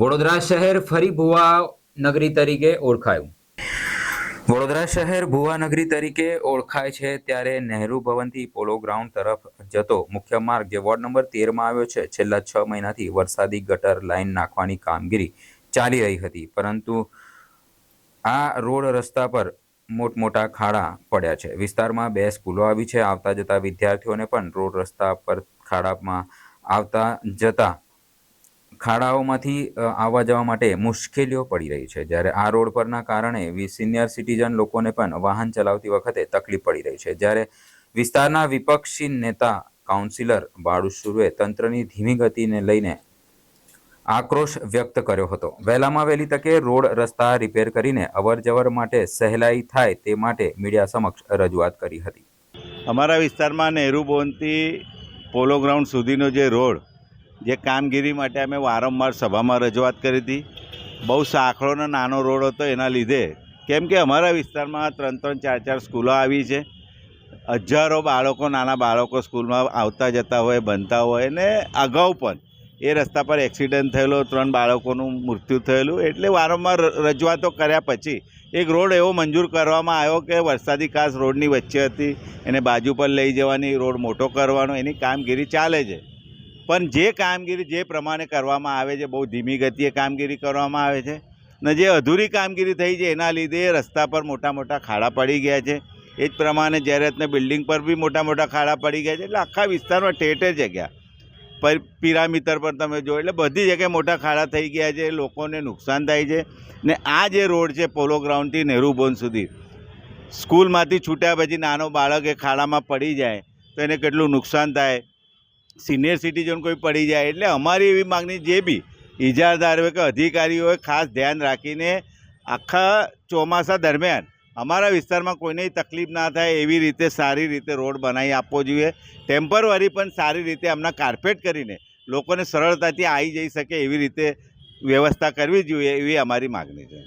વડોદરા શહેર ફરી ભુવા નગરી તરીકે ઓળખાયું. વડોદરા શહેર ભુવા નગરી તરીકે ઓળખાય છે ત્યારે નહેરુ ભવનથી પોલો ગ્રાઉન્ડ તરફ જતો મુખ્ય માર્ગ જે વોર્ડ નંબર તેરમાં આવ્યો છે, છેલ્લા છ મહિનાથી વરસાદી ગટર લાઇન નાખવાની કામગીરી ચાલી રહી હતી, પરંતુ આ રોડ રસ્તા પર મોટમોટા ખાડા પડ્યા છે. વિસ્તારમાં બે સ્કૂલો આવી છે, આવતા જતા વિદ્યાર્થીઓને પણ રોડ રસ્તા પર ખાડામાં આવતા જતા ખાડાઓમાંથી આવવા જવા માટે મુશ્કેલીઓ પડી રહી છે. જ્યારે આ રોડ પરના કારણે સિનિયર સિટીઝન લોકોને પણ વાહન ચલાવતી વખતે તકલીફ પડી રહી છે. જ્યારે વિસ્તારના વિપક્ષી નેતા કાઉન્સિલર બાળુ તંત્રની ધીમી ગતિને લઈને આક્રોશ વ્યક્ત કર્યો હતો. વહેલામાં વહેલી તકે રોડ રસ્તા રિપેર કરીને અવર જવર માટે સહેલાઈ થાય તે માટે મીડિયા સમક્ષ રજૂઆત કરી હતી. અમારા વિસ્તારમાં નહેરુ ભવનથી પોલો ગ્રાઉન્ડ સુધીનો જે રોડ જે કામગીરી માટે અમે વારંવાર સભામાં રજૂઆત કરી હતી. બહુ સાંકળોનો નાનો રોડ હતો એના લીધે. કેમ કે અમારા વિસ્તારમાં ત્રણ ત્રણ ચાર ચાર સ્કૂલો આવી છે. હજારો બાળકો, નાના બાળકો સ્કૂલમાં આવતા જતા હોય, બનતા હોય અને અગાઉ પણ એ રસ્તા પર એક્સિડન્ટ થયેલો, ત્રણ બાળકોનું મૃત્યુ થયેલું. એટલે વારંવાર રજૂઆતો કર્યા પછી એક રોડ એવો મંજૂર કરવામાં આવ્યો કે વરસાદી કાસ રોડની વચ્ચે હતી. એને બાજુ પર લઈ જવાની, રોડ મોટો કરવાનો, એની કામગીરી ચાલે છે. પણ જે કામગીરી જે પ્રમાણે કરવામાં આવે છે, બહુ ધીમી ગતિએ કામગીરી કરવામાં આવે છે ને જે અધૂરી કામગીરી થઈ છે, એના લીધે રસ્તા પર મોટા મોટા ખાડા પડી ગયા છે. એ જ પ્રમાણે જાહેરાતને બિલ્ડિંગ પર બી મોટા મોટા ખાડા પડી ગયા છે, એટલે આખા વિસ્તારમાં ઠેર જગ્યા. પર પિરામિતર પર તમે જો એટલે બધી જગ્યાએ મોટા ખાડા થઈ ગયા છે, લોકોને નુકસાન થાય છે ને આ જે રોડ છે, પોલો ગ્રાઉન્ડથી નહેરુ ભવન સુધી. સ્કૂલમાંથી છૂટ્યા પછી નાનો બાળક એ ખાડામાં પડી જાય તો એને કેટલું નુકસાન થાય. સિનિયર સિટીઝન કોઈ પડી જાય એટલે અમારી એવી માગણી જે બી ઇજારદાર હોય કે અધિકારીઓએ ખાસ ધ્યાન રાખીને આખા ચોમાસા દરમિયાન અમારા વિસ્તારમાં કોઈને તકલીફ ના થાય એવી રીતે સારી રીતે રોડ બનાવી આપવો જોઈએ. ટેમ્પરરી પણ સારી રીતે એમના કાર્પેટ કરીને લોકોને સરળતાથી આવી જઈ શકે એવી રીતે વ્યવસ્થા કરવી જોઈએ એવી અમારી માગણી છે.